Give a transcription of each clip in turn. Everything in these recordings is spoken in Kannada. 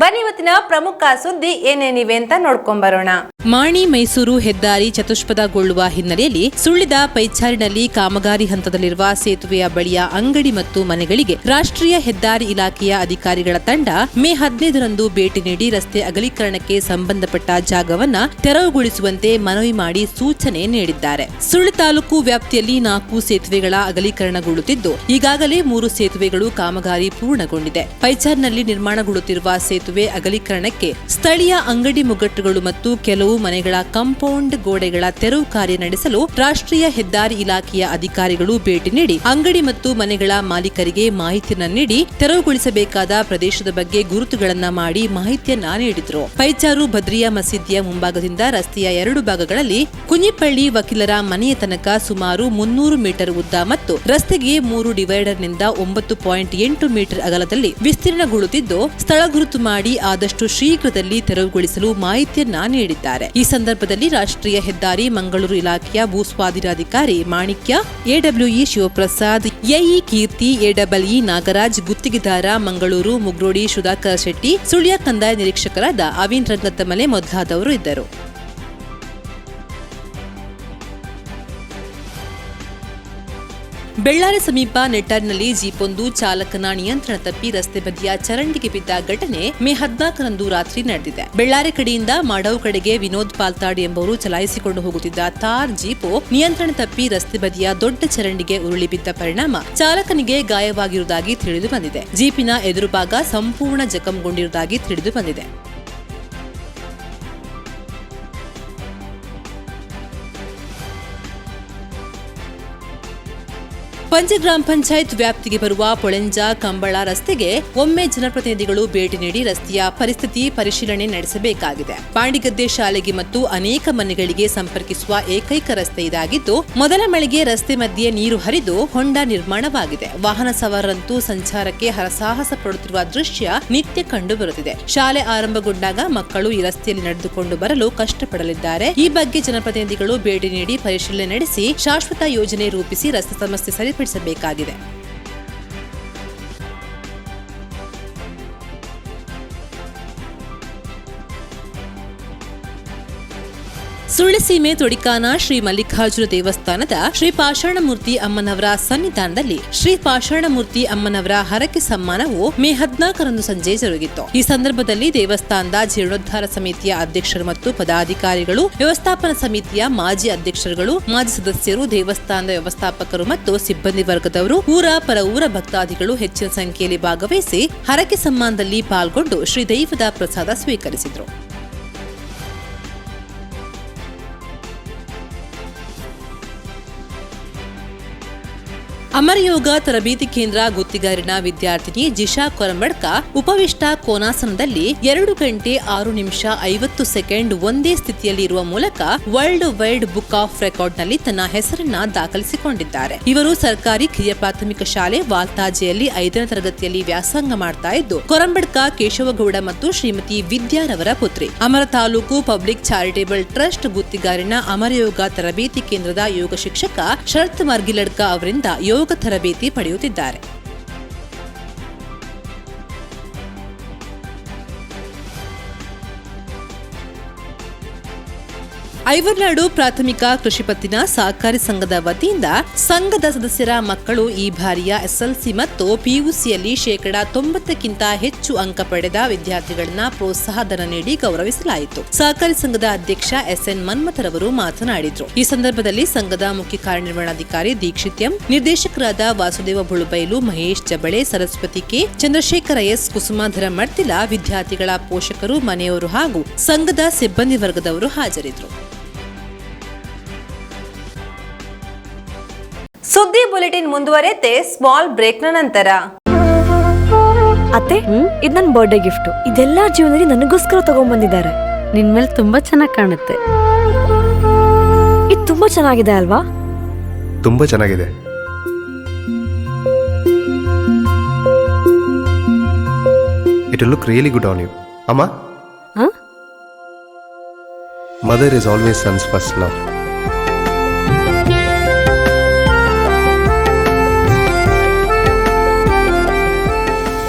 ಬನ್ನಿ ಇವತ್ತಿನ ಪ್ರಮುಖ ಸುದ್ದಿ ಏನೇನಿವೆ ಅಂತ ನೋಡ್ಕೊಂಬರೋಣ ಮಾಣಿ ಮೈಸೂರು ಹೆದ್ದಾರಿ ಚತುಷ್ಪದಗೊಳ್ಳುವ ಹಿನ್ನೆಲೆಯಲ್ಲಿ ಸುಳ್ಳಿದ ಪೈಚಾರಿನಲ್ಲಿ ಕಾಮಗಾರಿ ಹಂತದಲ್ಲಿರುವ ಸೇತುವೆಯ ಬಳಿಯ ಅಂಗಡಿ ಮತ್ತು ಮನೆಗಳಿಗೆ ರಾಷ್ಟ್ರೀಯ ಹೆದ್ದಾರಿ ಇಲಾಖೆಯ ಅಧಿಕಾರಿಗಳ ತಂಡ ಮೇ ಹದಿನೈದರಂದು ಭೇಟಿ ನೀಡಿ ರಸ್ತೆ ಅಗಲೀಕರಣಕ್ಕೆ ಸಂಬಂಧಪಟ್ಟ ಜಾಗವನ್ನ ತೆರವುಗೊಳಿಸುವಂತೆ ಮನವಿ ಮಾಡಿ ಸೂಚನೆ ನೀಡಿದ್ದಾರೆ. ಸುಳ್ಳಿ ತಾಲೂಕು ವ್ಯಾಪ್ತಿಯಲ್ಲಿ ನಾಲ್ಕು ಸೇತುವೆಗಳ ಅಗಲೀಕರಣಗೊಳ್ಳುತ್ತಿದ್ದು, ಈಗಾಗಲೇ ಮೂರು ಸೇತುವೆಗಳು ಕಾಮಗಾರಿ ಪೂರ್ಣಗೊಂಡಿದೆ. ಪೈಚಾರ್ನಲ್ಲಿ ನಿರ್ಮಾಣಗೊಳ್ಳುತ್ತಿರುವ ಸೇತುವೆ ಅಗಲೀಕರಣಕ್ಕೆ ಸ್ಥಳೀಯ ಅಂಗಡಿ ಮುಗ್ಗಟ್ಟುಗಳು ಮತ್ತು ಕೆಲವು ಮನೆಗಳ ಕಾಂಪೌಂಡ್ ಗೋಡೆಗಳ ತೆರವು ಕಾರ್ಯ ನಡೆಸಲು ರಾಷ್ಟ್ರೀಯ ಹೆದ್ದಾರಿ ಇಲಾಖೆಯ ಅಧಿಕಾರಿಗಳು ಭೇಟಿ ನೀಡಿ ಅಂಗಡಿ ಮತ್ತು ಮನೆಗಳ ಮಾಲೀಕರಿಗೆ ಮಾಹಿತಿಯನ್ನು ನೀಡಿ ತೆರವುಗೊಳಿಸಬೇಕಾದ ಪ್ರದೇಶದ ಬಗ್ಗೆ ಗುರುತುಗಳನ್ನ ಮಾಡಿ ಮಾಹಿತಿಯನ್ನ ನೀಡಿದರು. ಪೈಚಾರು ಭದ್ರಿಯಾ ಮಸೀದಿಯ ಮುಂಭಾಗದಿಂದ ರಸ್ತೆಯ ಎರಡು ಭಾಗಗಳಲ್ಲಿ ಕುಂಜಿಪಳ್ಳಿ ವಕೀಲರ ಮನೆಯ ತನಕ ಸುಮಾರು ಮುನ್ನೂರು ಮೀಟರ್ ಉದ್ದ ಮತ್ತು ರಸ್ತೆಗೆ ಮೂರು ಡಿವೈಡರ್ನಿಂದ ಒಂಬತ್ತು ಪಾಯಿಂಟ್ ಎಂಟು ಮೀಟರ್ ಅಗಲದಲ್ಲಿ ವಿಸ್ತೀರ್ಣಗೊಳ್ಳುತ್ತಿದ್ದು, ಸ್ಥಳ ಗುರುತು ಮಾಡಿ ಆದಷ್ಟು ಶೀಘ್ರದಲ್ಲಿ ತೆರವುಗೊಳಿಸಲು ಮಾಹಿತಿಯನ್ನ ನೀಡಿದ್ದಾರೆ. ಈ ಸಂದರ್ಭದಲ್ಲಿ ರಾಷ್ಟ್ರೀಯ ಹೆದ್ದಾರಿ ಮಂಗಳೂರು ಇಲಾಖೆಯ ಭೂಸ್ವಾಧೀನಾಧಿಕಾರಿ Manikya AWE Shivaprasad, AE Keerthi, AWE Nagaraj, ಗುತ್ತಿಗೆದಾರ ಮಂಗಳೂರು ಮುಗ್ರೋಡಿ ಸುಧಾಕರ್ ಶೆಟ್ಟಿ, ಸುಳ್ಯ ಕಂದಾಯ ನಿರೀಕ್ಷಕರಾದ ಅವಿನ್ ರಂಗತ್ತಮಲೆ ಮೊದಲಾದವರು ಇದ್ದರು. ಬೆಳ್ಳಾರಿ ಸಮೀಪ ನೆಟ್ಟಾರಿನಲ್ಲಿ ಜೀಪೊಂದು ಚಾಲಕನ ನಿಯಂತ್ರಣ ತಪ್ಪಿ ರಸ್ತೆ ಬದಿಯ ಚರಂಡಿಗೆ ಬಿದ್ದ ಘಟನೆ ಮೇ ಹದಿನಾಲ್ಕರಂದು ರಾತ್ರಿ ನಡೆದಿದೆ. ಬೆಳ್ಳಾರಿ ಕಡೆಯಿಂದ ಮಾಡವ್ ಕಡೆಗೆ ವಿನೋದ್ ಪಾಲ್ತಾಡ್ ಎಂಬವರು ಚಲಾಯಿಸಿಕೊಂಡು ಹೋಗುತ್ತಿದ್ದ ಥಾರ್ ಜೀಪು ನಿಯಂತ್ರಣ ತಪ್ಪಿ ರಸ್ತೆ ಬದಿಯ ದೊಡ್ಡ ಚರಂಡಿಗೆ ಉರುಳಿ ಬಿದ್ದ ಪರಿಣಾಮ ಚಾಲಕನಿಗೆ ಗಾಯವಾಗಿರುವುದಾಗಿ ತಿಳಿದು ಬಂದಿದೆ. ಜೀಪಿನ ಎದುರುಭಾಗ ಸಂಪೂರ್ಣ ಜಖಂಗೊಂಡಿರುವುದಾಗಿ ತಿಳಿದು ಬಂದಿದೆ. ಪಂಜೆ ಗ್ರಾಮ ಪಂಚಾಯತ್ ವ್ಯಾಪ್ತಿಗೆ ಬರುವ ಪೊಳೆಂಜ, ಕಂಬಳ ರಸ್ತೆಗೆ ಒಮ್ಮೆ ಜನಪ್ರತಿನಿಧಿಗಳು ಭೇಟಿ ನೀಡಿ ರಸ್ತೆಯ ಪರಿಸ್ಥಿತಿ ಪರಿಶೀಲನೆ ನಡೆಸಬೇಕಾಗಿದೆ. ಪಾಂಡಿಗದ್ದೆ ಶಾಲೆಗೆ ಮತ್ತು ಅನೇಕ ಮನೆಗಳಿಗೆ ಸಂಪರ್ಕಿಸುವ ಏಕೈಕ ರಸ್ತೆ ಇದಾಗಿದ್ದು, ಮೊದಲ ಮಳೆಗೆ ರಸ್ತೆ ಮಧ್ಯೆ ನೀರು ಹರಿದು ಹೊಂಡ ನಿರ್ಮಾಣವಾಗಿದೆ. ವಾಹನ ಸವಾರರಂತೂ ಸಂಚಾರಕ್ಕೆ ಹರಸಾಹಸ ಪಡುತ್ತಿರುವ ದೃಶ್ಯ ನಿತ್ಯ ಕಂಡುಬರುತ್ತಿದೆ. ಶಾಲೆ ಆರಂಭಗೊಂಡಾಗ ಮಕ್ಕಳು ಈ ರಸ್ತೆಯಲ್ಲಿ ನಡೆದುಕೊಂಡು ಬರಲು ಕಷ್ಟಪಡಲಿದ್ದಾರೆ. ಈ ಬಗ್ಗೆ ಜನಪ್ರತಿನಿಧಿಗಳು ಭೇಟಿ ನೀಡಿ ಪರಿಶೀಲನೆ ನಡೆಸಿ, ಶಾಶ್ವತ ಯೋಜನೆ ರೂಪಿಸಿ ರಸ್ತೆ ಸಮಸ್ಯೆ ಸರಿಪಡಿಸಬೇಕಾಗಿದೆ ಸುಳ್ಳಿಸೀಮೆ ತೊಡಿಕಾನ ಶ್ರೀ ಮಲ್ಲಿಕಾರ್ಜುನ ದೇವಸ್ಥಾನದ ಶ್ರೀ ಪಾಷಾಣಮೂರ್ತಿ ಅಮ್ಮನವರ ಸನ್ನಿಧಾನದಲ್ಲಿ ಶ್ರೀ ಪಾಷಾಣಮೂರ್ತಿ ಅಮ್ಮನವರ ಹರಕೆ ಸಮ್ಮಾನವು ಮೇ ಹದಿನಾಲ್ಕರಂದು ಸಂಜೆ ಜರುಗಿತ್ತು ಈ ಸಂದರ್ಭದಲ್ಲಿ ದೇವಸ್ಥಾನದ ಜೀರ್ಣೋದ್ಧಾರ ಸಮಿತಿಯ ಅಧ್ಯಕ್ಷರು ಮತ್ತು ಪದಾಧಿಕಾರಿಗಳು, ವ್ಯವಸ್ಥಾಪನಾ ಸಮಿತಿಯ ಮಾಜಿ ಅಧ್ಯಕ್ಷರುಗಳು, ಮಾಜಿ ಸದಸ್ಯರು, ದೇವಸ್ಥಾನದ ವ್ಯವಸ್ಥಾಪಕರು ಮತ್ತು ಸಿಬ್ಬಂದಿ ವರ್ಗದವರು, ಊರ, ಪರ ಊರ ಭಕ್ತಾದಿಗಳು ಹೆಚ್ಚಿನ ಸಂಖ್ಯೆಯಲ್ಲಿ ಭಾಗವಹಿಸಿ ಹರಕೆ ಸಮ್ಮಾನದಲ್ಲಿ ಪಾಲ್ಗೊಂಡು ಶ್ರೀ ದೈವದ ಪ್ರಸಾದ ಸ್ವೀಕರಿಸಿದರು. ಅಮರಯೋಗ ತರಬೇತಿ ಕೇಂದ್ರ ಗುತ್ತಿಗಾರಿನ ವಿದ್ಯಾರ್ಥಿನಿ ಜಿಶಾ ಕೊರಂಬಡ್ಕ ಉಪವಿಷ್ಟ ಕೋನಾಸನದಲ್ಲಿ ಎರಡು ಗಂಟೆ ಆರು ನಿಮಿಷ ಐವತ್ತು ಸೆಕೆಂಡ್ ಒಂದೇ ಸ್ಥಿತಿಯಲ್ಲಿ ಇರುವ ಮೂಲಕ ವರ್ಲ್ಡ್ ವೈಡ್ ಬುಕ್ ಆಫ್ ರೆಕಾರ್ಡ್ನಲ್ಲಿ ತನ್ನ ಹೆಸರನ್ನ ದಾಖಲಿಸಿಕೊಂಡಿದ್ದಾರೆ. ಇವರು ಸರ್ಕಾರಿ ಕಿರಿಯ ಪ್ರಾಥಮಿಕ ಶಾಲೆ ವಾಲ್ತಾಜೆಯಲ್ಲಿ ಐದನೇ ತರಗತಿಯಲ್ಲಿ ವ್ಯಾಸಂಗ ಮಾಡ್ತಾ ಇದ್ದು, ಕೊರಂಬಡ್ಕ ಕೇಶವಗೌಡ ಮತ್ತು ಶ್ರೀಮತಿ ವಿದ್ಯಾರವರ ಪುತ್ರಿ. Amara taluk public charitable trust ಗುತ್ತಿಗಾರಿನ Amarayoga ತರಬೇತಿ ಕೇಂದ್ರದ ಯೋಗ ಶಿಕ್ಷಕ ಶರತ್ ಮರ್ಗಿಲಡ್ಕ ಅವರಿಂದ ಯೋಗ ತರಬೇತಿ ಪಡೆಯುತ್ತಿದ್ದಾರೆ. ಐವರ್ನಾಡು ಪ್ರಾಥಮಿಕ ಕೃಷಿ ಪತ್ತಿನ ಸಹಕಾರಿ ಸಂಘದ ವತಿಯಿಂದ ಸಂಘದ ಸದಸ್ಯರ ಮಕ್ಕಳು ಈ ಬಾರಿಯ ಎಸ್ಎಲ್ಸಿ ಮತ್ತು ಪಿಯುಸಿಯಲ್ಲಿ ಶೇಕಡಾ ತೊಂಬತ್ತಕ್ಕಿಂತ ಹೆಚ್ಚು ಅಂಕ ಪಡೆದ ವಿದ್ಯಾರ್ಥಿಗಳನ್ನ ಪ್ರೋತ್ಸಾಹಧನ ನೀಡಿ ಗೌರವಿಸಲಾಯಿತು. ಸಹಕಾರಿ ಸಂಘದ ಅಧ್ಯಕ್ಷ ಎಸ್ಎನ್ ಮನ್ಮಥರವರು ಮಾತನಾಡಿದರು. ಈ ಸಂದರ್ಭದಲ್ಲಿ ಸಂಘದ ಮುಖ್ಯ ಕಾರ್ಯನಿರ್ವಹಣಾಧಿಕಾರಿ ದೀಕ್ಷಿತ್ ಎಂ, ನಿರ್ದೇಶಕರಾದ ವಾಸುದೇವ ಬುಳುಬೈಲು, ಮಹೇಶ್ ಜಬಳೆ, ಸರಸ್ವತಿ ಕೆ, ಚಂದ್ರಶೇಖರ ಎಸ್, ಕುಸುಮಾಧರ ಮಡ್ತಿಲ, ವಿದ್ಯಾರ್ಥಿಗಳ ಪೋಷಕರು, ಮನೆಯವರು ಹಾಗೂ ಸಂಘದ ಸಿಬ್ಬಂದಿ ವರ್ಗದವರು ಹಾಜರಿದ್ದರು. ಸುದ್ದಿ ಬುಲೆಟಿನ್ ಮುಂದುವರೆತೆ ಸ್ಮಾಲ್ ಬ್ರೇಕ್ನ ನಂತರ. ಅತ್ತೆ ಇದು ನನ್ನ ಬರ್ಡೇ ಗಿಫ್ಟ್ ಇದೆಲ್ಲ ಜೀವನದಲ್ಲಿ ನನಗೋಸ್ಕರ ತಗೊಂಡ್ಬಂದಿದ್ದಾರೆ ನಿನ್ ಮೇಲೆ ತುಂಬಾ ಚೆನ್ನಾಗಿ ಕಾಣುತ್ತೆ. ಇದು ತುಂಬಾ ಚೆನ್ನಾಗಿದೆ ಅಲ್ವಾ? ತುಂಬಾ ಚೆನ್ನಾಗಿದೆ. It look really good on you ಅಮ್ಮ? Mother is always sons first love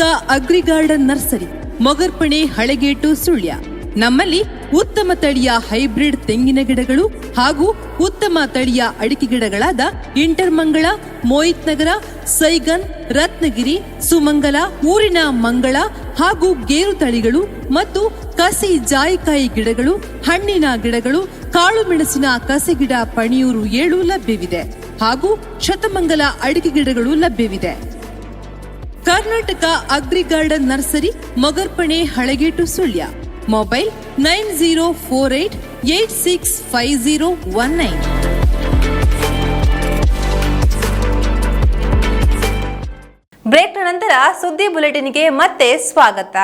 Karnataka agri garden nursery, Mogarpane Halegetu Sullia. ನಮ್ಮಲ್ಲಿ ಉತ್ತಮ ತಳಿಯ ಹೈಬ್ರಿಡ್ ತೆಂಗಿನ ಗಿಡಗಳು ಹಾಗೂ ಉತ್ತಮ ತಳಿಯ ಅಡಿಕೆ ಗಿಡಗಳಾದ ಇಂಟರ್ಮಂಗಳ ಮೋಹಿತ್ ನಗರ, ಸೈಗನ್, ರತ್ನಗಿರಿ, ಸುಮಂಗಲ, ಊರಿನ ಮಂಗಳ ಹಾಗೂ ಗೇರು ತಳಿಗಳು ಮತ್ತು ಕಸಿ ಜಾಯಿಕಾಯಿ ಗಿಡಗಳು, ಹಣ್ಣಿನ ಗಿಡಗಳು, ಕಾಳು ಮೆಣಸಿನ ಕಸಿ ಗಿಡ ಪಣಿಯೂರು ಏಳು ಲಭ್ಯವಿದೆ ಹಾಗೂ ಶತಮಂಗಲ ಅಡಿಕೆ ಗಿಡಗಳು ಲಭ್ಯವಿದೆ. Karnataka agri garden nursery, Mogarpane, Halegetu, Sullia. Mobile nine zero four eight eight six five zero one nine. ಬ್ರೇಕ್ನ ನಂತರ ಸುದ್ದಿ ಬುಲೆಟಿನ್ಗೆ ಮತ್ತೆ ಸ್ವಾಗತ.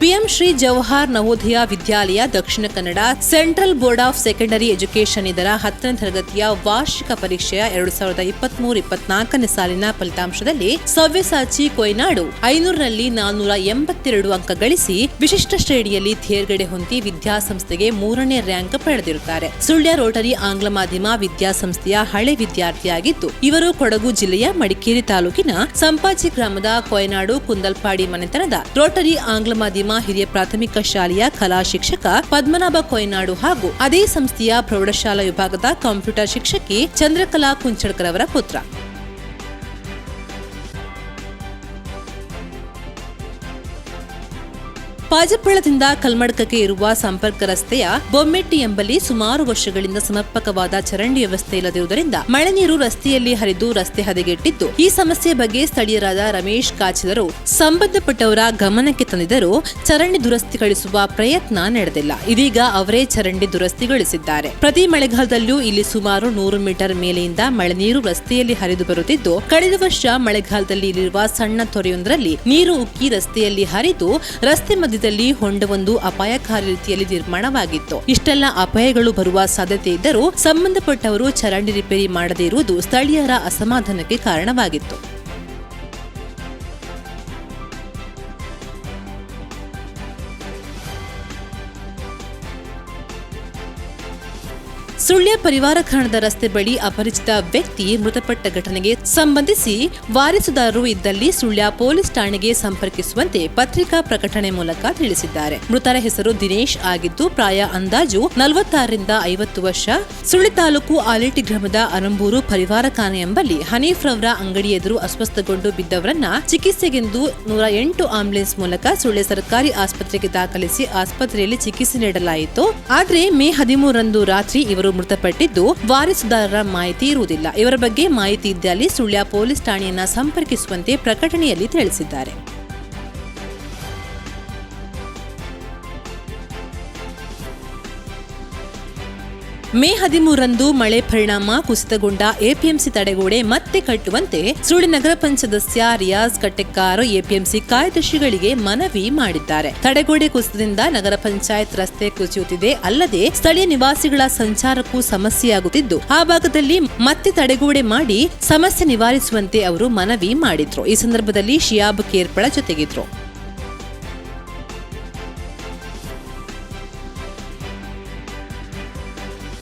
PM Shri Jawahar Navodaya Vidyalaya Dakshina Kannada central board of secondary education ಇದರ ಹತ್ತನೇ ತರಗತಿಯ ವಾರ್ಷಿಕ ಪರೀಕ್ಷೆಯ ಎರಡು ಸಾವಿರದ ಇಪ್ಪತ್ಮೂರು ಇಪ್ಪತ್ನಾಲ್ಕನೇ ಸಾಲಿನ ಫಲಿತಾಂಶದಲ್ಲಿ ಸವ್ಯಸಾಚಿ ಕೊಯ್ನಾಡು ಐನೂರರಲ್ಲಿ ನಾನ್ನೂರ ಎಂಬತ್ತೆರಡು ಅಂಕ ಗಳಿಸಿ ವಿಶಿಷ್ಟ ಶ್ರೇಣಿಯಲ್ಲಿ ತೇರ್ಗಡೆ ಹೊಂದಿ ವಿದ್ಯಾಸಂಸ್ಥೆಗೆ ಮೂರನೇ ರ್ಯಾಂಕ್ ಪಡೆದಿರುತ್ತಾರೆ. ಸುಳ್ಯ ರೋಟರಿ ಆಂಗ್ಲ ಮಾಧ್ಯಮ ವಿದ್ಯಾಸಂಸ್ಥೆಯ ಹಳೆ ವಿದ್ಯಾರ್ಥಿಯಾಗಿದ್ದು, ಇವರು ಕೊಡಗು ಜಿಲ್ಲೆಯ ಮಡಿಕೇರಿ ತಾಲೂಕಿನ ಸಂಪಾಜಿ ಗ್ರಾಮದ ಕೊಯ್ನಾಡು ಕುಂದಲ್ಪಾಡಿ ಮನೆತನದ ರೋಟರಿ ಆಂಗ್ಲ ಮಾಧ್ಯಮ ಹಿರಿಯ ಪ್ರಾಥಮಿಕ ಶಾಲೆಯ ಕಲಾ ಶಿಕ್ಷಕ ಪದ್ಮನಾಭ ಕೊಯ್ನಾಡು ಹಾಗೂ ಅದೇ ಸಂಸ್ಥೆಯ ಪ್ರೌಢಶಾಲಾ ವಿಭಾಗದ ಕಂಪ್ಯೂಟರ್ ಶಿಕ್ಷಕಿ ಚಂದ್ರಕಲಾ ಕುಂಚಡ್ಕರ್ ಅವರ ಪುತ್ರ. ಪಾಜಪ್ಪಳದಿಂದ ಕಲ್ಮಡ್ಕಕ್ಕೆ ಇರುವ ಸಂಪರ್ಕ ರಸ್ತೆಯ ಬೊಮ್ಮೆಟ್ಟಿ ಎಂಬಲ್ಲಿ ಸುಮಾರು ವರ್ಷಗಳಿಂದ ಸಮರ್ಪಕವಾದ ಚರಂಡಿ ವ್ಯವಸ್ಥೆ ಇಲ್ಲದಿರುವುದರಿಂದ ಮಳೆ ನೀರು ರಸ್ತೆಯಲ್ಲಿ ಹರಿದು ರಸ್ತೆ ಹದಗೆಟ್ಟಿದ್ದು ಈ ಸಮಸ್ಯೆ ಬಗ್ಗೆ ಸ್ಥಳೀಯರಾದ ರಮೇಶ್ ಕಾಚಿದರು. ಸಂಬಂಧಪಟ್ಟವರ ಗಮನಕ್ಕೆ ತಂದಿದ್ದರೂ ಚರಂಡಿ ದುರಸ್ತಿಗೊಳಿಸುವ ಪ್ರಯತ್ನ ನಡೆದಿಲ್ಲ. ಇದೀಗ ಅವರೇ ಚರಂಡಿ ದುರಸ್ತಿಗೊಳಿಸಿದ್ದಾರೆ ಪ್ರತಿ ಮಳೆಗಾಲದಲ್ಲೂ ಇಲ್ಲಿ ಸುಮಾರು ನೂರು ಮೀಟರ್ ಮೇಲೆಯಿಂದ ಮಳೆ ನೀರು ರಸ್ತೆಯಲ್ಲಿ ಹರಿದು ಬರುತ್ತಿದ್ದು, ಕಳೆದ ವರ್ಷ ಮಳೆಗಾಲದಲ್ಲಿ ಇಲ್ಲಿರುವ ಸಣ್ಣ ತೊರೆಯೊಂದರಲ್ಲಿ ನೀರು ಉಕ್ಕಿ ರಸ್ತೆಯಲ್ಲಿ ಹರಿದು ರಸ್ತೆ ಮಧ್ಯದಲ್ಲಿ ಹೊಂಡವೊಂದು ಅಪಾಯಕಾರಿ ರೀತಿಯಲ್ಲಿ ನಿರ್ಮಾಣವಾಗಿತ್ತು. ಇಷ್ಟೆಲ್ಲ ಅಪಾಯಗಳು ಬರುವ ಸಾಧ್ಯತೆ ಇದ್ದರೂ ಸಂಬಂಧಪಟ್ಟವರು ಚರಂಡಿ ರಿಪೇರಿ ಮಾಡದೇ ಇರುವುದು ಸ್ಥಳೀಯರ ಅಸಮಾಧಾನಕ್ಕೆ ಕಾರಣವಾಗಿತ್ತು. ಸುಳ್ಯ ಪರಿವಾರ ಖಾಣದ ರಸ್ತೆ ಬಳಿ ಅಪರಿಚಿತ ವ್ಯಕ್ತಿ ಮೃತಪಟ್ಟ ಘಟನೆಗೆ ಸಂಬಂಧಿಸಿ ವಾರಿಸುದಾರರು ಇದ್ದಲ್ಲಿ ಸುಳ್ಯ ಪೊಲೀಸ್ ಠಾಣೆಗೆ ಸಂಪರ್ಕಿಸುವಂತೆ ಪತ್ರಿಕಾ ಪ್ರಕಟಣೆ ಮೂಲಕ ತಿಳಿಸಿದ್ದಾರೆ. ಮೃತರ ಹೆಸರು ದಿನೇಶ್ ಆಗಿದ್ದು, ಪ್ರಾಯ ಅಂದಾಜು ನಲವತ್ತಾರರಿಂದ ಐವತ್ತು ವರ್ಷ. ಸುಳ್ಯ ತಾಲೂಕು ಆಲೇಟಿ ಗ್ರಾಮದ ಅರಂಬೂರು ಪರಿವಾರ ಖಾನೆ ಎಂಬಲ್ಲಿ ಹನೀಫ್ ರವರ ಅಂಗಡಿ ಎದುರು ಅಸ್ವಸ್ಥಗೊಂಡು ಬಿದ್ದವರನ್ನ ಚಿಕಿತ್ಸೆಗೆಂದು ನೂರ ಎಂಟು ಆಂಬ್ಯುಲೆನ್ಸ್ ಮೂಲಕ ಸುಳ್ಯ ಸರ್ಕಾರಿ ಆಸ್ಪತ್ರೆಗೆ ದಾಖಲಿಸಿ ಆಸ್ಪತ್ರೆಯಲ್ಲಿ ಚಿಕಿತ್ಸೆ ನೀಡಲಾಯಿತು. ಆದರೆ ಮೇ ಹದಿಮೂರರಂದು ರಾತ್ರಿ ಇವರು ಮೃತಪಟ್ಟಿದ್ದು ವಾರಿಸುದಾರರ ಮಾಹಿತಿ ಇರುವುದಿಲ್ಲ. ಇವರ ಬಗ್ಗೆ ಮಾಹಿತಿ ಇದ್ದಲ್ಲಿ ಸುಳ್ಯ ಪೊಲೀಸ್ ಠಾಣೆಯನ್ನ ಸಂಪರ್ಕಿಸುವಂತೆ ಪ್ರಕಟಣೆಯಲ್ಲಿ ತಿಳಿಸಿದ್ದಾರೆ. ಮೇ ಹದಿಮೂರರಂದು ಮಳೆ ಪರಿಣಾಮ ಕುಸಿತಗೊಂಡ ಎಪಿಎಂಸಿ ತಡೆಗೋಡೆ ಮತ್ತೆ ಕಟ್ಟುವಂತೆ ಸುಳ್ಳಿ ನಗರ ಪಂಚ ಸದಸ್ಯ ರಿಯಾಜ್ ಕಟ್ಟೆಕ್ಕಾರ್ ಎಪಿಎಂಸಿ ಕಾರ್ಯದರ್ಶಿಗಳಿಗೆ ಮನವಿ ಮಾಡಿದ್ದಾರೆ. ತಡೆಗೋಡೆ ಕುಸಿತದಿಂದ ನಗರ ಪಂಚಾಯತ್ ರಸ್ತೆ ಕುಸಿಯುತ್ತಿದೆ. ಅಲ್ಲದೆ ಸ್ಥಳೀಯ ನಿವಾಸಿಗಳ ಸಂಚಾರಕ್ಕೂ ಸಮಸ್ಯೆಯಾಗುತ್ತಿದ್ದು, ಆ ಭಾಗದಲ್ಲಿ ಮತ್ತೆ ತಡೆಗೋಡೆ ಮಾಡಿ ಸಮಸ್ಯೆ ನಿವಾರಿಸುವಂತೆ ಅವರು ಮನವಿ ಮಾಡಿದ್ರು. ಈ ಸಂದರ್ಭದಲ್ಲಿ ಶಿಯಾಬ್ ಕೇರ್ಪಳ ಜೊತೆಗಿದ್ರು.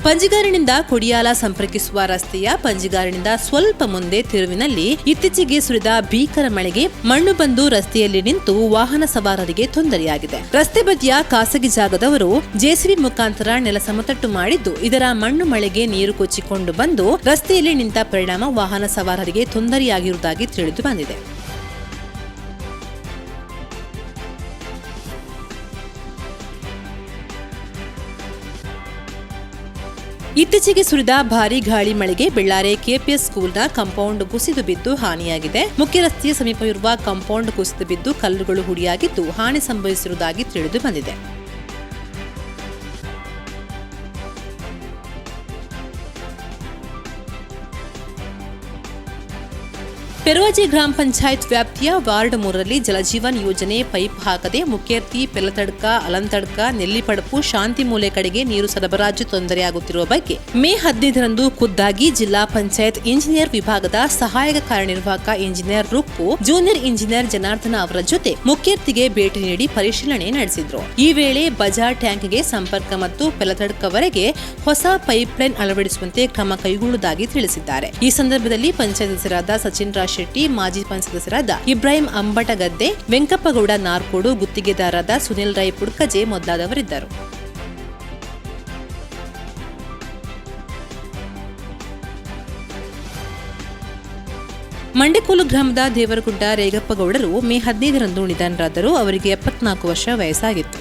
ಪಂಜಿಗಾರಿನಿಂದ ಕೊಡಿಯಾಲ ಸಂಪರ್ಕಿಸುವ ರಸ್ತೆಯ ಪಂಜಿಗಾರಿನಿಂದ ಸ್ವಲ್ಪ ಮುಂದೆ ತಿರುವಿನಲ್ಲಿ ಇತ್ತೀಚೆಗೆ ಸುರಿದ ಭೀಕರ ಮಳೆಗೆ ಮಣ್ಣು ಬಂದು ರಸ್ತೆಯಲ್ಲಿ ನಿಂತು ವಾಹನ ಸವಾರರಿಗೆ ತೊಂದರೆಯಾಗಿದೆ. ರಸ್ತೆ ಬದಿಯ ಖಾಸಗಿ ಜಾಗದವರು ಜೆಸಿಬಿ ಮುಖಾಂತರ ನೆಲ ಸಮತಟ್ಟು ಮಾಡಿದ್ದು, ಇದರ ಮಣ್ಣು ಮಳೆಗೆ ನೀರು ಕೊಚ್ಚಿಕೊಂಡು ಬಂದು ರಸ್ತೆಯಲ್ಲಿ ನಿಂತ ಪರಿಣಾಮ ವಾಹನ ಸವಾರರಿಗೆ ತೊಂದರೆಯಾಗಿರುವುದಾಗಿ ತಿಳಿದು ಬಂದಿದೆ. ಇತ್ತೀಚೆಗೆ ಸುರಿದ ಭಾರೀ ಗಾಳಿ ಮಳೆಗೆ ಬೆಳ್ಳಾರೆ ಕೆಪಿಎಸ್ ಸ್ಕೂಲ್ನ ಕಾಂಪೌಂಡ್ ಕುಸಿದು ಬಿದ್ದು ಹಾನಿಯಾಗಿದೆ. ಮುಖ್ಯ ರಸ್ತೆಯ ಸಮೀಪವಿರುವ ಕಾಂಪೌಂಡ್ ಕುಸಿದು ಬಿದ್ದು ಕಲ್ಲುಗಳು ಹುಡಿಯಾಗಿದ್ದು ಹಾನಿ ಸಂಭವಿಸಿರುವುದಾಗಿ ತಿಳಿದು ಬಂದಿದೆ. ಪೆರುವಜಿ ಗ್ರಾಮ ಪಂಚಾಯತ್ ವ್ಯಾಪ್ತಿಯ ವಾರ್ಡ್ ಮೂರರಲ್ಲಿ ಜಲಜೀವನ್ ಯೋಜನೆ ಪೈಪ್ ಹಾಕದೆ ಮುಖ್ಯರ್ಥಿ ಪೆಲತಡ್ಕ ಅಲಂತಡ್ಕ, ನೆಲ್ಲಿಪಡಪು ಶಾಂತಿ ಮೂಲೆ ಕಡೆಗೆ ನೀರು ಸರಬರಾಜು ತೊಂದರೆಯಾಗುತ್ತಿರುವ ಬಗ್ಗೆ ಮೇ ಹದಿನೈದರಂದು ಖುದ್ದಾಗಿ ಜಿಲ್ಲಾ ಪಂಚಾಯತ್ ಇಂಜಿನಿಯರ್ ವಿಭಾಗದ ಸಹಾಯಕ ಕಾರ್ಯನಿರ್ವಾಹಕ engineer Rukku junior engineer Janardana ಅವರ ಜೊತೆ ಮುಖ್ಯರ್ಥಿಗೆ ಭೇಟಿ ನೀಡಿ ಪರಿಶೀಲನೆ ನಡೆಸಿದ್ರು. ಈ ವೇಳೆ ಬಜಾರ್ ಟ್ಯಾಂಕ್ಗೆ ಸಂಪರ್ಕ ಮತ್ತು ಪೆಲತಡ್ಕವರೆಗೆ ಹೊಸ ಪೈಪ್ಲೈನ್ ಅಳವಡಿಸುವಂತೆ ಕ್ರಮ ಕೈಗೊಳ್ಳುವುದಾಗಿ ತಿಳಿಸಿದ್ದಾರೆ. ಈ ಸಂದರ್ಭದಲ್ಲಿ ಪಂಚಾಯತ್ ಸದಸ್ಯರಾದ ಸಚಿನ್ ರಾಜ್ ಶೆಟ್ಟಿ, ಮಾಜಿ ಪಂಚ ಸದಸ್ಯರಾದ ಇಬ್ರಾಹಿಂ ಅಂಬಟಗದ್ದೆ, ವೆಂಕಪ್ಪಗೌಡ ನಾರ್ಕೋಡು, ಗುತ್ತಿಗೆದಾರರಾದ ಸುನಿಲ್ ರೈ ಪುಡ್ಕಜೆ ಮೊದಲಾದವರಿದ್ದರು. ಮಂಡೆಕೋಲು ಗ್ರಾಮದ ದೇವರಗುಡ್ಡ ರೇಗಪ್ಪಗೌಡರು ಮೇ ಹದಿನೈದರಂದು ನಿಧನರಾದರು. ಅವರಿಗೆ ಎಪ್ಪತ್ನಾಲ್ಕು ವರ್ಷ ವಯಸ್ಸಾಗಿತ್ತು.